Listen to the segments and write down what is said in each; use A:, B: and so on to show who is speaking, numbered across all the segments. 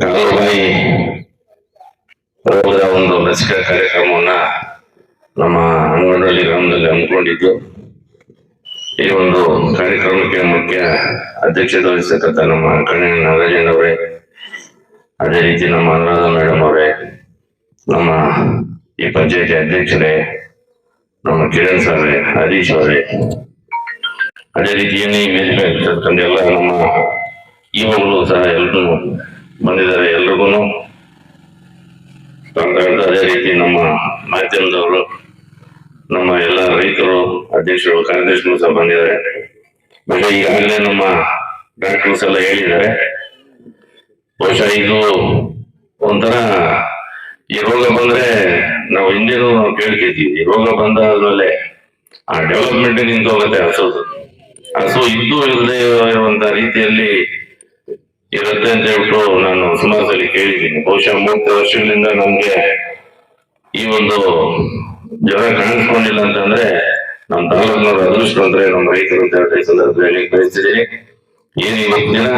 A: ಕಾಲುಬಾಯಿ ಹೋದ ಒಂದು ಲಸಿಕಾ ಕಾರ್ಯಕ್ರಮವನ್ನ ನಮ್ಮ ಅಂಗನಹಳ್ಳಿ ಗ್ರಾಮದಲ್ಲಿ ಹಮ್ಮಿಕೊಂಡಿದ್ದು. ಈ ಒಂದು ಕಾರ್ಯಕ್ರಮಕ್ಕೆ ಮುಖ್ಯ ಅಧ್ಯಕ್ಷತೆ ವಹಿಸತಕ್ಕಂಥ ನಮ್ಮ ಕಣ್ಣಿನ ನಾಗರಾಜನ್ ಅವರೇ, ಅದೇ ರೀತಿ ನಮ್ಮ ಅನುರಾಧ ಮೇಡಮ್ ಅವರೇ, ನಮ್ಮ ಈ ಪಂಚಾಯತಿ ಅಧ್ಯಕ್ಷರೇ, ನಮ್ಮ ಕಿರಣ್ ಸಾರೇ ಹರೀಶ್ ಅವರೇ. ಅದೇ ರೀತಿ ಏನೇ ವೇದಿಕೆ ಇರ್ತಕ್ಕಂಥ ಎಲ್ಲ ನಮ್ಮ ಯುವಗಳು ಸಹ ಎಲ್ಲರೂ ಬಂದಿದ್ದಾರೆ ಎಲ್ರಿಗೂ. ಅದೇ ರೀತಿ ನಮ್ಮ ಮಾಧ್ಯಮದವರು, ನಮ್ಮ ಎಲ್ಲ ರೈತರು, ಅಧ್ಯಕ್ಷರು, ಕಾರ್ಯದರ್ಶಿಗಳು ಸಹ ಬಂದಿದ್ದಾರೆ. ಮತ್ತೆ ಈಗಾಗಲೇ ನಮ್ಮ ಡಾಕ್ಟರ್ಸ್ ಎಲ್ಲ ಹೇಳಿದ್ದಾರೆ. ಬಹುಶಃ ಇದು ಒಂಥರ ಈ ರೋಗ ಬಂದ್ರೆ ನಾವು ಹಿಂದೆನೂ ನಾವು ಕೇಳ್ಕೊತೀವಿ ರೋಗ ಬಂದಾದ್ಮೇಲೆ ಆ ಡೆವಲಪ್ಮೆಂಟ್ ನಿಂತು ಹೋಗುತ್ತೆ ಹಸುದು ಹಸು ಇದ್ದು ಇಲ್ಲದೆ ಇರುವಂತ ರೀತಿಯಲ್ಲಿ ಇರುತ್ತೆ ಅಂತ ಹೇಳ್ಬಿಟ್ಟು ನಾನು ಸಮಾಜದಲ್ಲಿ ಕೇಳಿದ್ದೀನಿ. ಬಹುಶಃ ಮೂವತ್ತು ವರ್ಷಗಳಿಂದ ನಮ್ಗೆ ಈ ಒಂದು ಜ್ವರ ಕಾಣಿಸ್ಕೊಂಡಿಲ್ಲ ಅಂತಂದ್ರೆ ನಮ್ಮ ತಾಲೂಕಿನವ್ರ ಅದೃಷ್ಟ ಅಂದ್ರೆ ನಮ್ಮ ರೈತರು ಅಂತ ಸಂದರ್ಭದಲ್ಲಿ ಕಳಿಸಿದ್ದೀನಿ ಏನು ಇವತ್ತು ದಿನ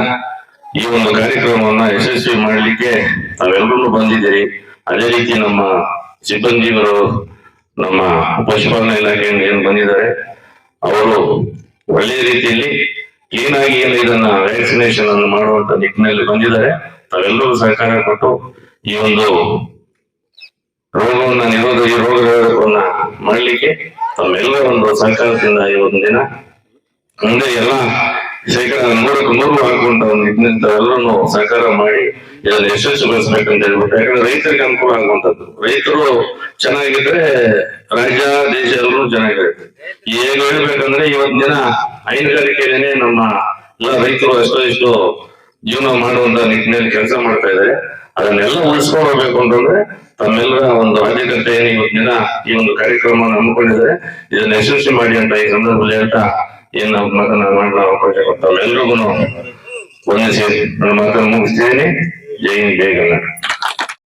A: ಈ ಒಂದು ಕಾರ್ಯಕ್ರಮವನ್ನ ಯಶಸ್ವಿ ಮಾಡಲಿಕ್ಕೆ ನಾವೆಲ್ಲರೂ ಬಂದಿದ್ದೀರಿ. ಅದೇ ರೀತಿ ನಮ್ಮ ಸಿಬ್ಬಂದಿಗಳು ನಮ್ಮ ಪಶುಪಾಲನಾ ಇಲಾಖೆಯಿಂದ ಏನು ಬಂದಿದ್ದಾರೆ, ಅವರು ಒಳ್ಳೆಯ ರೀತಿಯಲ್ಲಿ ಕ್ಲೀನ್ ಆಗಿ ಏನು ಇದನ್ನ ವ್ಯಾಕ್ಸಿನೇಷನ್ ಅನ್ನು ಮಾಡುವಂತ ನಿಟ್ಟಿನಲ್ಲಿ ಬಂದಿದ್ದಾರೆ, ತಾವೆಲ್ಲರೂ ಸಹಕಾರ ಕೊಟ್ಟು ಈ ಒಂದು ರೋಗವನ್ನ, ನಿರೋಧ ಈ ರೋಗವನ್ನ ಮಾಡಲಿಕ್ಕೆ ತಮ್ಮೆಲ್ಲ ಒಂದು ಸಹಕಾರದಿಂದ ಈ ಒಂದು ದಿನ ಮುಂದೆ ಎಲ್ಲ ಶೇಕಡ ನೂರಕ್ಕೆ ನೂರು ಹಾಕುವಂತ ಒಂದು ನಿಟ್ಟಿನಿಂದ ಎಲ್ಲರೂ ಸಹಕಾರ ಮಾಡಿ ಇದನ್ನು ಯಶಸ್ವಿಗೊಳಿಸ್ಬೇಕಂತ ಹೇಳ್ಬಿಟ್ಟು, ಯಾಕಂದ್ರೆ ರೈತರಿಗೆ ಅನುಕೂಲ ಆಗುವಂತದ್ದು ರೈತರು ಚೆನ್ನಾಗಿದ್ರೆ ರಾಜ್ಯ, ದೇಶ ಎಲ್ಲರೂ ಚೆನ್ನಾಗಿರುತ್ತೆ. ಈಗ ಹೇಳ್ಬೇಕಂದ್ರೆ ಇವತ್ತಿನ ದಿನ ಹೈನುಗಾರಿಕೆಯಲ್ಲೇನೆ ನಮ್ಮ ರೈತರು ಎಷ್ಟೋ ಇಷ್ಟು ಜೀವನ ಮಾಡುವಂತ ನಿಟ್ಟಿನಲ್ಲಿ ಕೆಲಸ ಮಾಡ್ತಾ ಇದ್ದಾರೆ. ಅದನ್ನೆಲ್ಲ ಉಳಿಸ್ಕೊಂಡು ಹೋಗ್ಬೇಕು ಅಂತಂದ್ರೆ ತಮ್ಮೆಲ್ಲರ ಒಂದು ಆದ್ಯತೆ ಏನು ದಿನ ಈ ಒಂದು ಕಾರ್ಯಕ್ರಮವನ್ನು ಹಮ್ಮಿಕೊಂಡಿದ್ದಾರೆ. ಇದನ್ನ ಯಶಸ್ವಿ ಮಾಡಿ ಅಂತ ಈ ಸಂದರ್ಭದಲ್ಲಿ ಹೇಳ್ತಾ ಏನ್ ಮಾತನ್ನ ಮಾಡಲು ಅವಕಾಶ ಕೊಡ್ತಾವೆ ಎಲ್ರಿಗೂ ಒಂದಿಸಿ ನನ್ನ ಮಾತನ್ನು ಮುಗಿಸ್ತೀನಿ ಜೈ ಜೈ ಕರ್ನಾಟಕ.